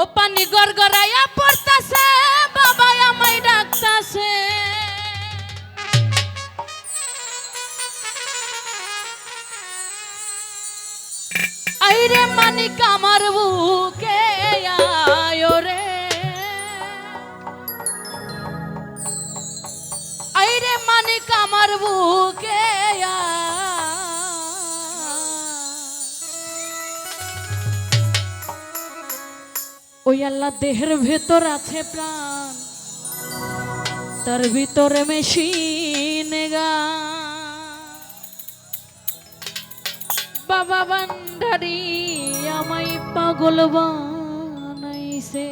ও পানি গড়গড়াইয়া পড়তাছে বাবা আমায় ডাকতাছে। আইরে মানিক আমার বুকে ওই আল্লাহ দেহের ভেতর আছে প্রাণ। তার ভিতরে মেশিন বাবা বান্ডারি আমায় পাগল বানাইছে।